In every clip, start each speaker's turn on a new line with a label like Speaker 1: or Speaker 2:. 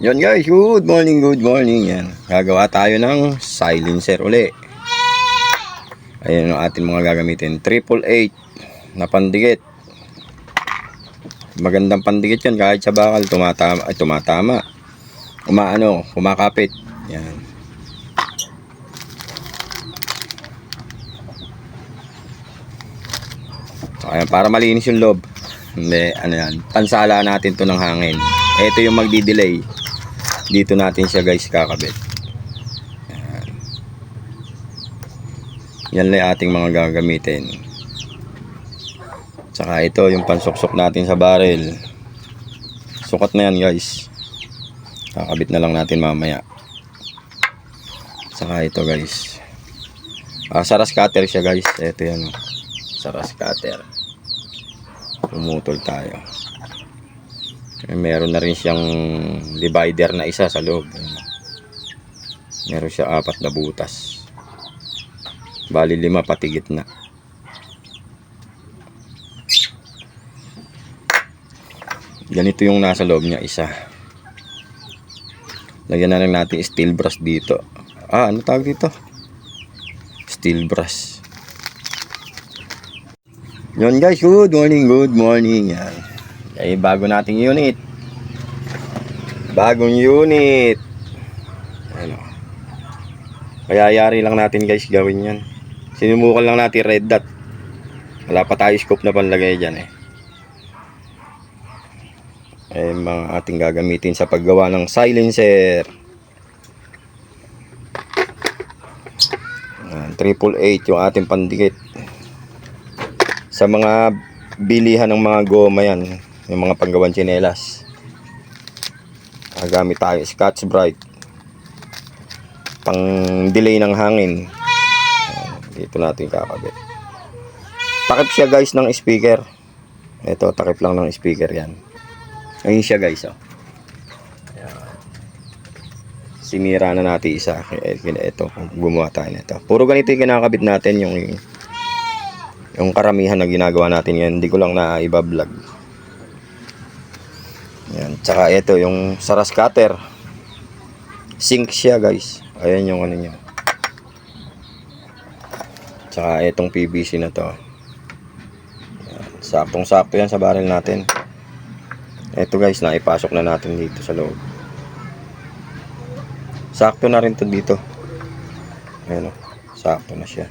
Speaker 1: Yun guys, good morning, good morning. Yan. Gagawa tayo ng silencer uli. Ayan ang ating mga gagamitin. Triple eight na pandikit. Magandang pandikit yan kahit sa bakal tumatama, ay tumatama. Umaano, kumakapit. Yan. Ayan, para malinis yung loob. Hindi, ano yan. Pansala natin to ng hangin. Ito yung magdi-delay. Dito natin siya guys kakabit. Yan. Yan lang ating mga gagamitin. Saka ito yung pansuksok natin sa barrel. Sukat na yan guys. Kakabit na lang natin mamaya. Saka ito guys. Ah, saras cutter siya guys. Ito yan. Saras cutter. Pumutol tayo. Eh, Meron na rin siyang divider na isa sa loob. Meron siya apat na butas. Bali lima pati gitna. Ganito yung nasa loob niya isa. Lagyan na lang natin steel brush dito. Ah, ano tawag dito? Steel brush. Yun guys, good morning, good morning. Yan. Ay, bago nating unit. Bagong unit. Ano. Kaya yari lang natin guys gawin yan. Sinumukan lang natin red dot. Wala pa tayo scope na panlagay dyan eh. Eh, mga ating gagamitin sa paggawa ng silencer. Triple eight yung ating pandikit sa mga bilihan ng mga goma yan yung mga panggawan tsinelas Ah, gamit tayo scotch bright pang delay ng hangin. Dito natin kakabit. Takip siya guys ng speaker. Ito takip lang ng speaker yan. Ayun siya guys oh. Sinira na natin isa. Ito gumawa tayo nito. Puro ganito yung kinakabit natin yung yung karamihan na ginagawa natin yan. Hindi ko lang na iba-vlog yan. Tsaka ito yung saras cutter. Sink siya guys. Ayan yung ano niya. Tsaka itong PVC na to. Saktong sakto yan sa barrel natin. Ito guys naipasok na natin dito sa loob. Sakto na rin to dito. Ayan o sakto na siya.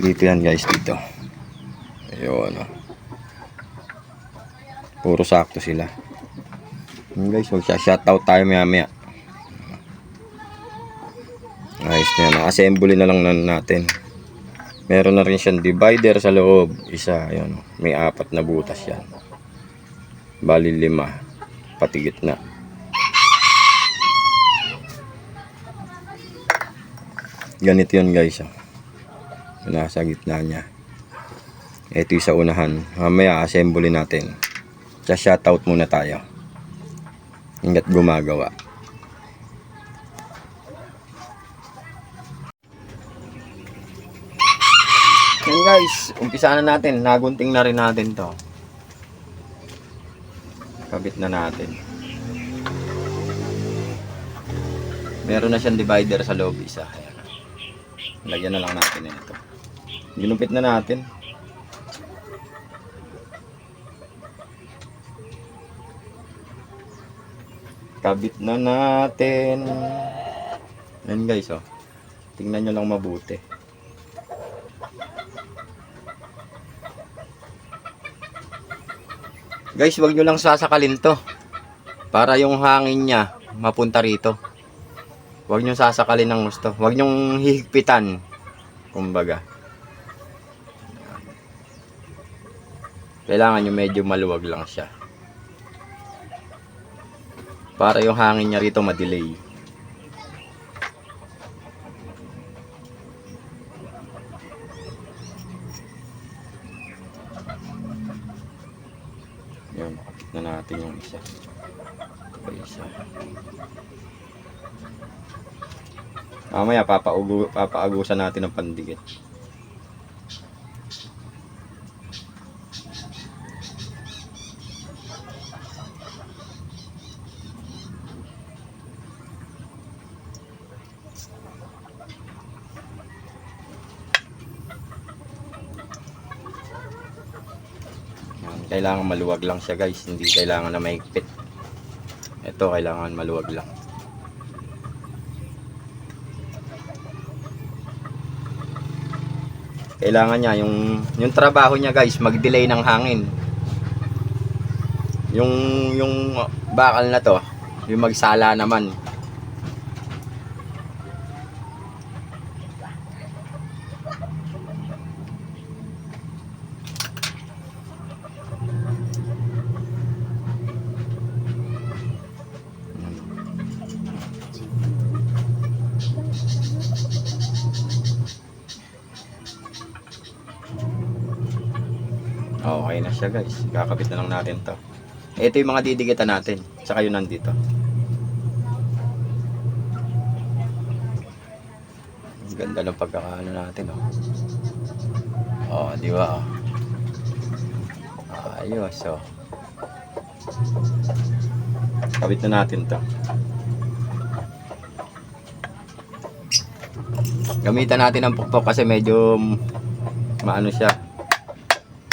Speaker 1: Dito yan guys dito. Ayun, oh. Puro sakto sila. Yun guys, magsha-shoutout tayo maya maya. Ayos na yan. Assembly na lang na natin. Meron na rin siyang divider sa loob. Isa, ayun. oh. May apat na butas yan. Bali lima. Pati gitna. Ganito yun guys. Oh. Nasa gitna niya. Ito yung sa unahan. Mamaya assembly natin. Sa shoutout muna tayo. Ingat gumagawa. Yan guys, umpisa na natin. Nagunting na rin natin to. Kabit na natin. Meron na siyang divider sa loob isa. Ayan. Lagyan na lang natin ito. Ginumpit na natin. Kabit na natin. Yan guys oh. Tingnan nyo lang mabuti. Guys wag nyo lang sasakalin to. Para yung hangin nya mapunta rito. Wag nyo sasakalin ng gusto. Wag nyo hihigpitan kumbaga. Kailangan nyo medyo maluwag lang siya para yung hangin niya rito ma-delay. Yun, na natin yung isa. Ito isa. Mamaya papaugu, papaagusan natin ng pandikit. Kailangan maluwag lang siya guys. Hindi kailangan na mahigpit. Ito kailangan maluwag lang. Kailangan niya yung yung trabaho niya guys, mag-delay ng hangin. Yung yung bakal na to, yung magsala naman. Okay na siya guys. Kakabit na lang natin to. Ito yung mga didigitan natin. Tsaka yun nandito. Ang Ganda ng pagkakaano natin oh. Oh, di ba? Oh. Ayos oh. Kabit na natin to. Gamitan natin ang pukpok kasi medyo maano siya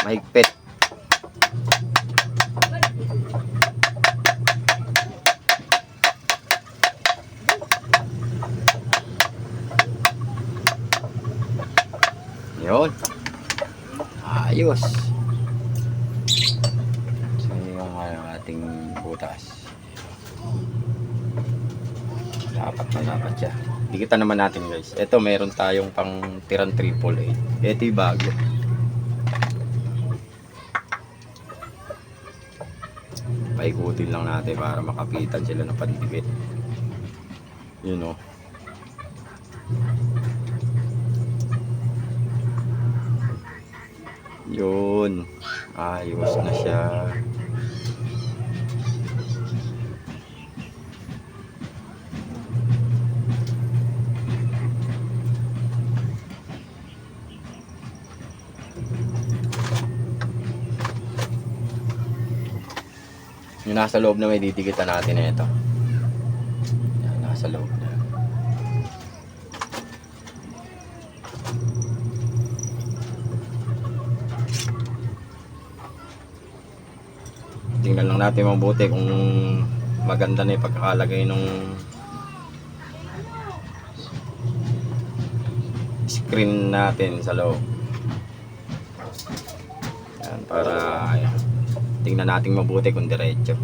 Speaker 1: mahigpit. Yun. Ayos. So, yung ano, ating butas. Dapat na dapat siya. Dikitan naman natin guys. Ito meron tayong pang tirang triple A. Ito yung bago. Paikutin lang natin para makapitan sila ng pandikit. Yun o yun. Ayos na siya yung nasa loob na may didikitan natin na ito. Yan, nasa loob na. Tingnan lang natin mabuti kung maganda na yung pagkakalagay nung screen natin sa loob. Yan, para ayan, tingnan natin mabuti kung diretso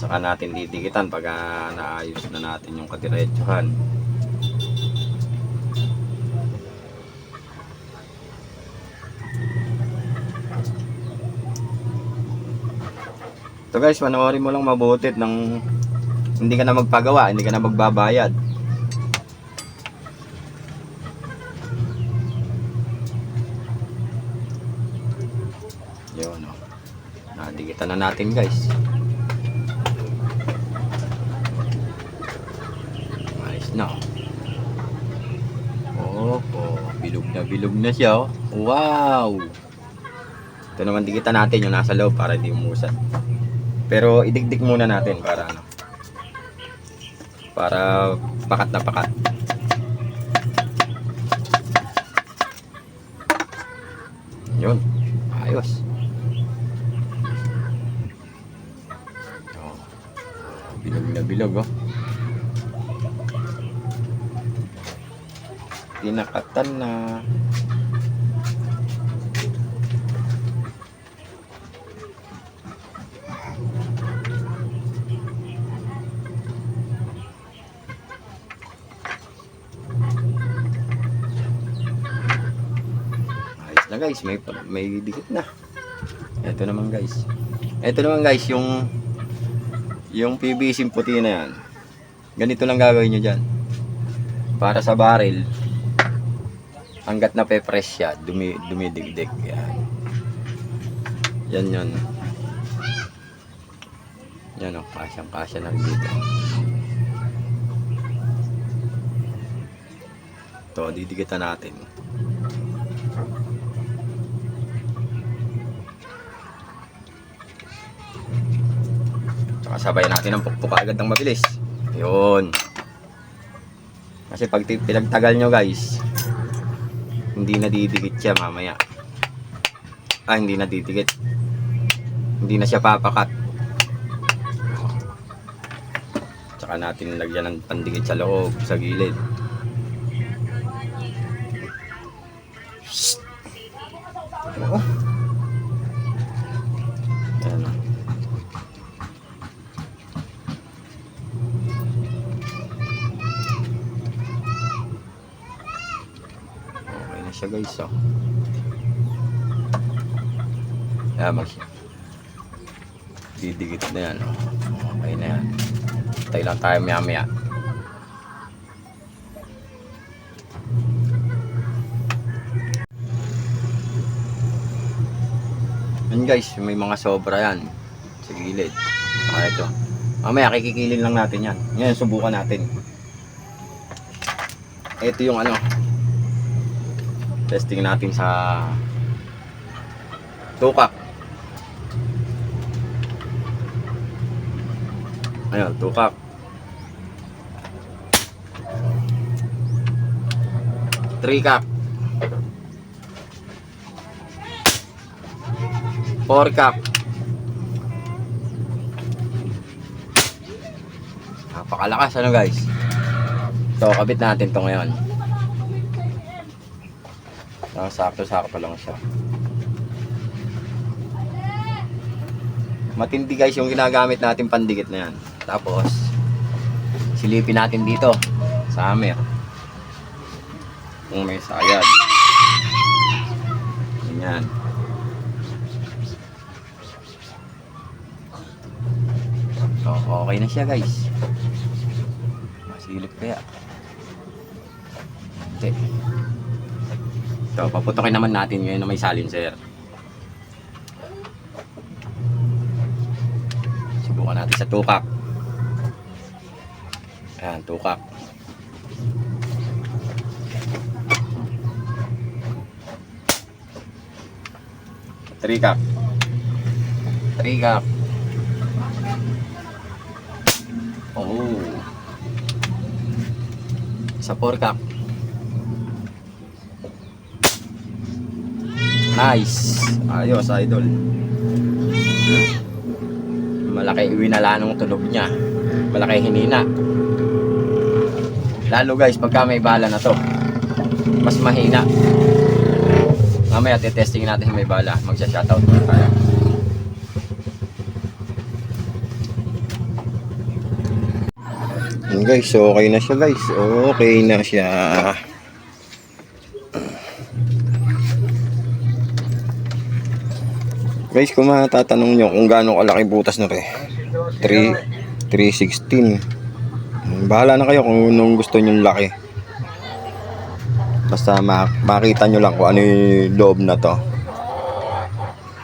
Speaker 1: saka natin didikitan pag ah, naayos na natin yung kadiretsuhan So guys, panoorin mo lang mabuti ng hindi ka na magpagawa, hindi ka na magbabayad. Yun, oh. Nadikitan na natin guys. Ayos na. Oh, bilog na bilog na siya. Oh. Wow! Ito naman dikitan natin yung nasa loob para hindi umusad. Pero idigdig muna natin para ano. Para pakat na pakat. Yun. Ayos. Oh. Bilog oh. Tinakatan na. Na guys, may may dikit na. Ito naman guys. Ito naman guys, yung yung PVC puti na yan. Ganito lang gagawin nyo dyan. Para sa barrel, hanggat na pe-press siya, dumi, dumidigdig. Yan. Yan yun. Yan o, kasyang kasya na dito. Ito, didikitan natin. Sabay natin ang pukpuk agad ng mabilis. Yun. Kasi pag pinagtagal nyo guys, hindi na didikit siya mamaya. Ah, hindi na didikit. Hindi na siya papakat. Tsaka natin lagyan ng pandikit sa loob, sa gilid. Oo. Ayan o. Okay na siya guys oh. Ayan mag Didikit na yan oh. Okay na yan. Tayo lang tayo maya maya. Yan guys, may mga sobra yan sa gilid. Saka ito. Mamaya kikikilin lang natin yan. Ngayon subukan natin. Ito yung ano. Testing natin sa tukak. Ayun, tukak. Three cup. Four cup. Napakalakas ano guys. So, kabit natin to ngayon. Ah, sakto-sakto lang siya. Matindi guys yung ginagamit natin pandikit na yan. Tapos, silipin natin dito sa hammer. Kung may sayad. Ganyan. So, okay na siya guys. Masilip kaya. Hindi. So, paputokin naman natin ngayon na may silencer. Subukan natin sa tukak. Ayan, tukak. Trikak. Trikak. Oh. Sa porkak. Nice. Ayos, idol. Malaki winala ng tunog niya. Malaki hinina. Lalo guys, pagka may bala na to, mas mahina. Mamaya testing natin may bala. Magsha-shoutout muna tayo. Guys, okay na siya guys. Okay na siya. Guys, kung matatanong nyo kung gaano kalaki butas na re. 3, 316. Bahala na kayo kung nung gusto nyo laki. Basta ma- makita nyo lang kung ano yung loob na to.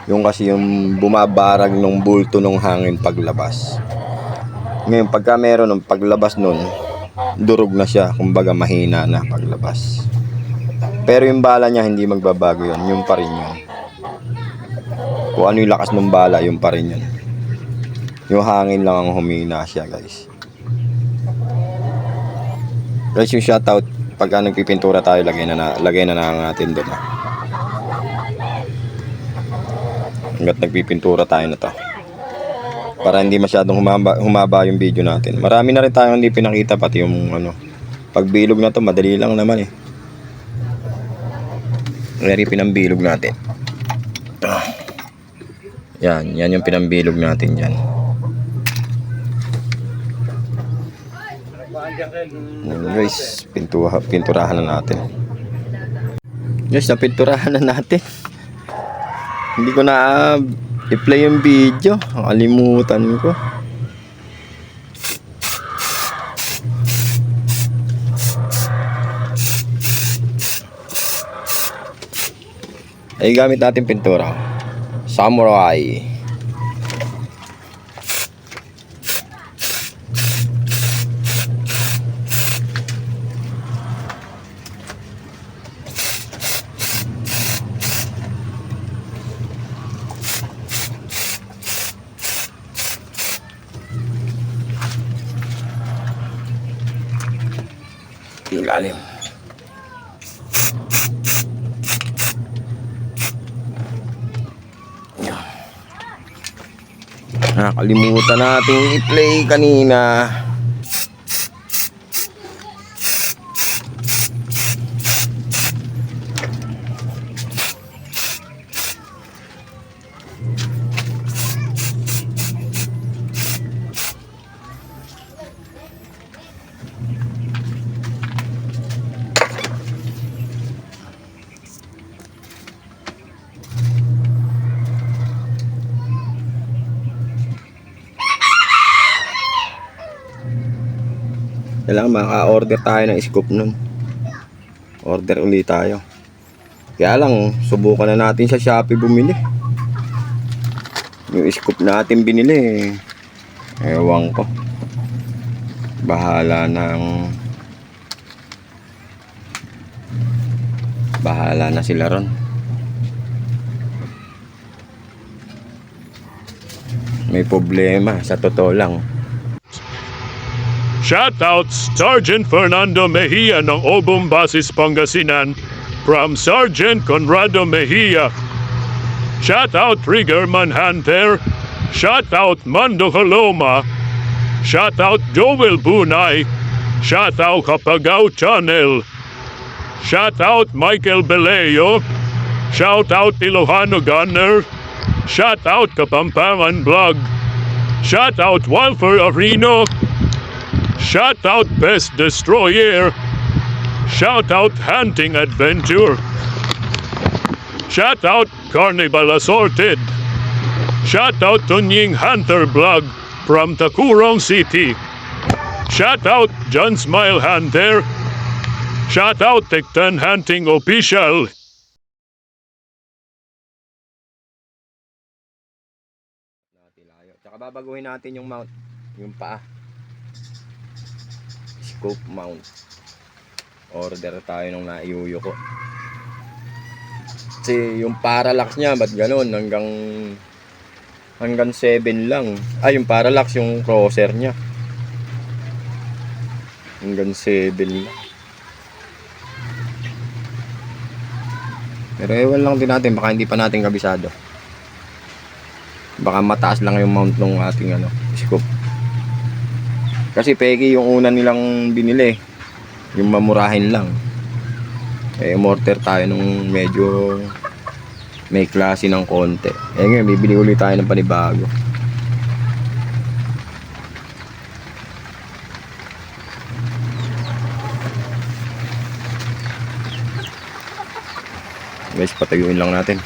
Speaker 1: Yung kasi yung bumabarag ng bulto ng hangin paglabas. Ngayon, pagka meron ng paglabas nun, durog na siya. Kumbaga mahina na paglabas. Pero yung bala niya hindi magbabago yun. Yung pa rin yun. Kung ano yung lakas ng bala, yung pa rin yun. Yung hangin lang ang humina siya, guys. Guys, yung shoutout, pagka nagpipintura tayo, lagay na, na, lagay na na natin doon. ah. Hanggat nagpipintura tayo na to. Para hindi masyadong humaba, humaba yung video natin. Marami na rin tayong hindi pinakita, pati yung ano, pagbilog na to, madali lang naman eh. Very pinambilog natin. Ah. Yan, yan yung pinambilog natin yan. Yan, guys, pintura, pinturahan na natin. Guys, napinturahan na natin. Hindi ko na ah, i-play yung video. Kalimutan ko. Ay gamit natin pintura. Samurai Ilalim. Nakalimutan nating i-play kanina. Kailangan maka-order tayo ng scoop nun. Order ulit tayo. Kaya lang, subukan na natin sa Shopee bumili. Yung scoop natin binili, ewan ko. Bahala ng... Bahala na sila ron. May problema, sa totoo lang.
Speaker 2: Shoutout Sergeant Fernando Mejia ng Obong Basis Pangasinan from Sergeant Conrado Mejia. Shoutout Triggerman Hunter. Shoutout Mando Coloma. Shoutout Joel Bunay. Shoutout Kapagaw Channel. Shoutout Michael Beleo. Shoutout Ilocano Gunner. Shoutout Kapampangan Vlog. Shoutout Walfer Arino. Shout out Best Destroyer. Shout out Hunting Adventure. Shout out Carnival Assorted. Shout out Tunying Hunter Blog from Takurong City. Shout out John Smile Hunter. Shout out Tektan Hunting Official.
Speaker 1: Tsaka babaguhin natin yung mount, yung paa. Scope mount. Order tayo nung naiuyo ko. Kasi yung parallax niya, ba't ganun? Hanggang hanggang 7 lang. Ay, yung parallax, yung crosser niya. Hanggang 7 lang. Pero ewan lang din natin, baka hindi pa natin kabisado. Baka mataas lang yung mount ng ating ano. Kasi peki yung una nilang binili. Yung mamurahin lang. Eh, mortar tayo nung medyo may klase ng konti. Eh ngayon, bibili ulit tayo ng panibago. Guys, patayuin lang natin.